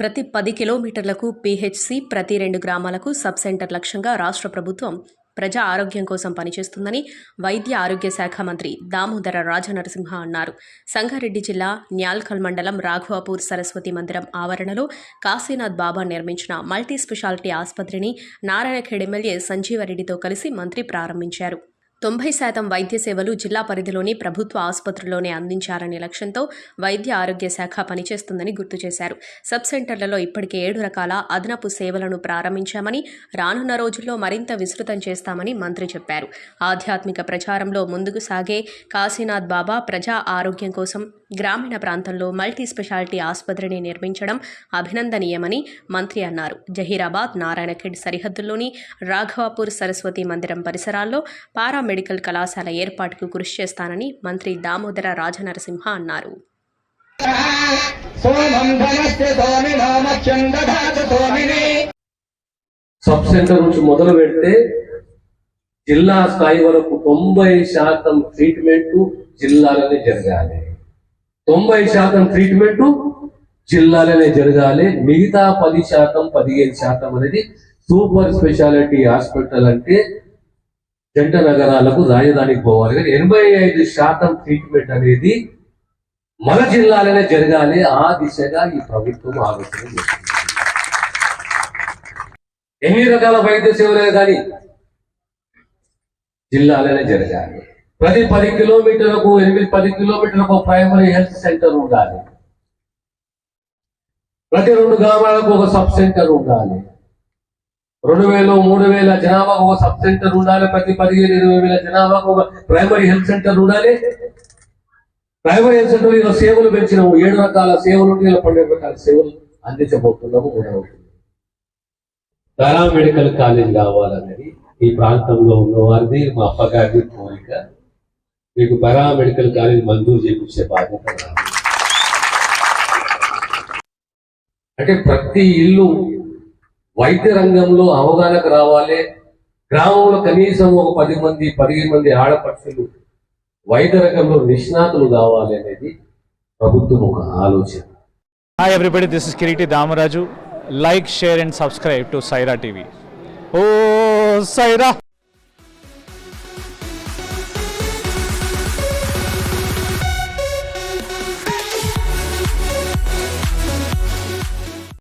ప్రతి పది కిలోమీటర్లకు పీహెచ్సి ప్రతి రెండు గ్రామాలకు సబ్ సెంటర్ లక్ష్యంగా రాష్ట్ర ప్రభుత్వం ప్రజా ఆరోగ్యం కోసం పనిచేస్తుందని వైద్య ఆరోగ్య శాఖ మంత్రి దామోదర రాజనరసింహ అన్నారు. సంగారెడ్డి జిల్లా న్యాల్కల్ మండలం రాఘవాపూర్ సరస్వతి మందిరం ఆవరణలో కాశీనాథ్ బాబా నిర్మించిన మల్టీ స్పెషాలిటీ ఆసుపత్రిని నారాయణఖేడ్ ఎమ్మెల్యే సంజీవరెడ్డితో కలిసి మంత్రి ప్రారంభించారు. తొంభై శాతం వైద్య సేవలు జిల్లా పరిధిలోని ప్రభుత్వ ఆసుపత్రుల్లోనే అందించాలనే లక్ష్యంతో వైద్య ఆరోగ్య శాఖ పనిచేస్తుందని గుర్తు చేశారు. సబ్ సెంటర్లలో ఇప్పటికే ఏడు రకాల అదనపు సేవలను ప్రారంభించామని రానున్న రోజుల్లో మరింత విస్తృతం చేస్తామని మంత్రి చెప్పారు. ఆధ్యాత్మిక ప్రచారంలో ముందుకు సాగే కాశీనాథ్ బాబా ప్రజా ఆరోగ్యం కోసం గ్రామీణ ప్రాంతంలో మల్టీ స్పెషాలిటీ ఆసుపత్రిని నిర్మించడం అభినందనీయమని మంత్రి అన్నారు. జహీరాబాద్ నారాయణఖేడ్ సరిహద్దుల్లోని రాఘవాపూర్ సరస్వతి మందిరం పరిసరాల్లో పారా మెడికల్ కళాశాల ఏర్పాటుకు కృషి చేస్తానని మంత్రి దామోదర రాజనరసింహ అన్నారు. సబ్ సెంటర్ నుంచి మొదలు పెడితే జిల్లా స్థాయి వరకు తొంభై శాతం ట్రీట్మెంట్ జిల్లాలోనే జరగాలి. తొంభై శాతం ట్రీట్మెంట్ జిల్లాలోనే జరగాలి. మిగతా పది శాతం పదిహేను శాతం అనేది సూపర్ స్పెషాలిటీ హాస్పిటల్ అంటే జంట నగరాలకు రాజధానికి పోవాలి. కానీ ఎనభై ఐదు శాతం ట్రీట్మెంట్ అనేది మన జిల్లాలోనే జరగాలి. ఆ దిశగా ఈ ప్రభుత్వం ఆలోచన చేస్తుంది. ఎన్ని రకాల వైద్య సేవలే కానీ జిల్లాలోనే జరగాలి. ప్రతి పది కిలోమీటర్లకు ఎనిమిది పది కిలోమీటర్లకు ప్రైమరీ హెల్త్ సెంటర్ ఉండాలి. ప్రతి రెండు గ్రామాలకు ఒక సబ్ సెంటర్ ఉండాలి. రెండు వేలు మూడు వేల జనాభాకు ఒక సబ్ సెంటర్ ఉండాలి ప్రతి పదిహేను ఇరవై వేల జనాభాకు ఒక ప్రైమరీ హెల్త్ సెంటర్ ఉండాలి. ప్రైమరీ హెల్త్ సెంటర్ ఇలా సేవలు పెంచినాము. ఏడు రకాల సేవలు ఉంటే ఇలా పన్నెండు రకాల సేవలు అందించబోతున్నాము కూడా ఉంటుంది. పారామెడికల్ కాలేజ్ కావాలనేది ఈ ప్రాంతంలో ఉన్నవారిది మా అప్పగారిది కోరిక మీకు పరా మెడికల్ కాలేజ్ మంజూరు చేయించే బాధ్యత అంటే ప్రతి ఇల్లు వైద్య రంగంలో అవగాహనకు రావాలి. గ్రామంలో కనీసం ఒక పది మంది పదిహేను మంది ఆడపక్షులు వైద్య రంగంలో నిష్ణాతులు కావాలి అనేది ప్రభుత్వం ఒక ఆలోచన. Hi everybody this is Kireeti Damaraju like share and subscribe to Saira TV oh Sye Raa